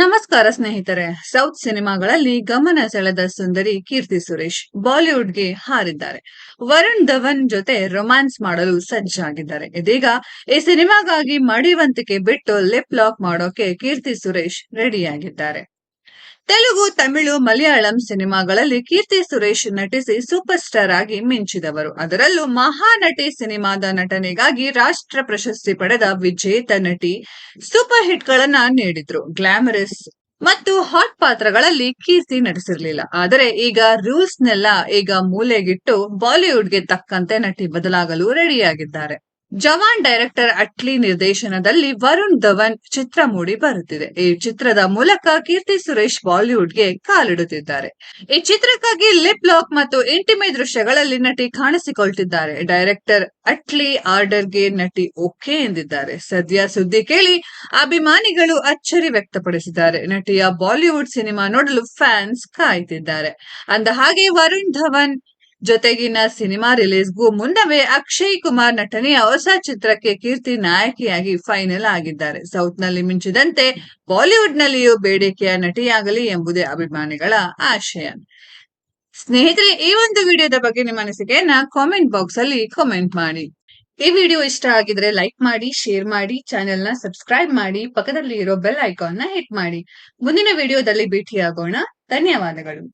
ನಮಸ್ಕಾರ ಸ್ನೇಹಿತರೆ. ಸೌತ್ ಸಿನಿಮಾಗಳಲ್ಲಿ ಗಮನ ಸೆಳೆದ ಸುಂದರಿ ಕೀರ್ತಿ ಸುರೇಶ್ ಬಾಲಿವುಡ್ಗೆ ಹಾರಿದ್ದಾರೆ. ವರುಣ್ ಧವನ್ ಜೊತೆ ರೊಮ್ಯಾನ್ಸ್ ಮಾಡಲು ಸಜ್ಜಾಗಿದ್ದಾರೆ. ಇದೀಗ ಈ ಸಿನಿಮಾಗಾಗಿ ಮಡಿವಂತಿಕೆ ಬಿಟ್ಟು ಲಿಪ್ ಲಾಕ್ ಮಾಡೋಕೆ ಕೀರ್ತಿ ಸುರೇಶ್ ರೆಡಿಯಾಗಿದ್ದಾರೆ. ತೆಲುಗು, ತಮಿಳು, ಮಲಯಾಳಂ ಸಿನಿಮಾಗಳಲ್ಲಿ ಕೀರ್ತಿ ಸುರೇಶ್ ನಟಿಸಿ ಸೂಪರ್ ಸ್ಟಾರ್ ಆಗಿ ಮಿಂಚಿದವರು. ಅದರಲ್ಲೂ ಮಹಾನಟಿ ಸಿನಿಮಾದ ನಟನೆಗಾಗಿ ರಾಷ್ಟ್ರ ಪ್ರಶಸ್ತಿ ಪಡೆದ ವಿಜೇತ ನಟಿ ಸೂಪರ್ ಹಿಟ್ ಗಳನ್ನ ನೀಡಿದ್ರು. ಗ್ಲಾಮರಸ್ ಮತ್ತು ಹಾಟ್ ಪಾತ್ರಗಳಲ್ಲಿ ಕೀರ್ತಿ ನಟಿಸಿರ್ಲಿಲ್ಲ. ಆದರೆ ಈಗ ರೂಲ್ಸ್ ನೆಲ್ಲ ಈಗ ಮೂಲೆಗಿಟ್ಟು ಬಾಲಿವುಡ್ಗೆ ತಕ್ಕಂತೆ ನಟಿ ಬದಲಾಗಲು ರೆಡಿಯಾಗಿದ್ದಾರೆ. ಜವಾನ್ ಡೈರೆಕ್ಟರ್ ಅಟ್ಲಿ ನಿರ್ದೇಶನದಲ್ಲಿ ವರುಣ್ ಧವನ್ ಚಿತ್ರ ಮೂಡಿ ಬರುತ್ತಿದೆ. ಈ ಚಿತ್ರದ ಮೂಲಕ ಕೀರ್ತಿ ಸುರೇಶ್ ಬಾಲಿವುಡ್ಗೆ ಕಾಲಿಡುತ್ತಿದ್ದಾರೆ. ಈ ಚಿತ್ರಕ್ಕಾಗಿ ಲಿಪ್ ಲಾಕ್ ಮತ್ತು ಇಂಟಿಮೆ ದೃಶ್ಯಗಳಲ್ಲಿ ನಟಿ ಕಾಣಿಸಿಕೊಳ್ತಿದ್ದಾರೆ. ಡೈರೆಕ್ಟರ್ ಅಟ್ಲಿ ಆರ್ಡರ್ಗೆ ನಟಿ ಓಕೆ ಎಂದಿದ್ದಾರೆ. ಸದ್ಯ ಸುದ್ದಿ ಕೇಳಿ ಅಭಿಮಾನಿಗಳು ಅಚ್ಚರಿ ವ್ಯಕ್ತಪಡಿಸಿದ್ದಾರೆ. ನಟಿಯ ಬಾಲಿವುಡ್ ಸಿನಿಮಾ ನೋಡಲು ಫ್ಯಾನ್ಸ್ ಕಾಯ್ತಿದ್ದಾರೆ. ಅಂದ ಹಾಗೆ ವರುಣ್ ಧವನ್ ಜೊತೆಗಿನ ಸಿನಿಮಾ ರಿಲೀಸ್ಗೂ ಮುನ್ನವೇ ಅಕ್ಷಯ್ ಕುಮಾರ್ ನಟನೆಯ ಹೊಸ ಚಿತ್ರಕ್ಕೆ ಕೀರ್ತಿ ನಾಯಕಿಯಾಗಿ ಫೈನಲ್ ಆಗಿದ್ದಾರೆ. ಸೌತ್ನಲ್ಲಿ ಮಿಂಚಿದಂತೆ ಬಾಲಿವುಡ್ ನಲ್ಲಿಯೂ ಬೇಡಿಕೆಯ ನಟಿಯಾಗಲಿ ಎಂಬುದೇ ಅಭಿಮಾನಿಗಳ ಆಶಯ ಸ್ನೇಹಿತರೆ, ಈ ಒಂದು ವಿಡಿಯೋದ ಬಗ್ಗೆ ನಿಮ್ಮ ಅನಿಸಿಕೆಯನ್ನ ಕಾಮೆಂಟ್ ಬಾಕ್ಸ್ ಅಲ್ಲಿ ಕಾಮೆಂಟ್ ಮಾಡಿ. ಈ ವಿಡಿಯೋ ಇಷ್ಟ ಆಗಿದ್ರೆ ಲೈಕ್ ಮಾಡಿ, ಶೇರ್ ಮಾಡಿ ಚಾನೆಲ್ನ ಸಬ್ಸ್ಕ್ರೈಬ್ ಮಾಡಿ ಪಕ್ಕದಲ್ಲಿ ಇರೋ ಬೆಲ್ ಐಕಾನ್ನ ಹಿಟ್ ಮಾಡಿ. ಮುಂದಿನ ವಿಡಿಯೋದಲ್ಲಿ ಭೇಟಿಯಾಗೋಣ. ಧನ್ಯವಾದಗಳು.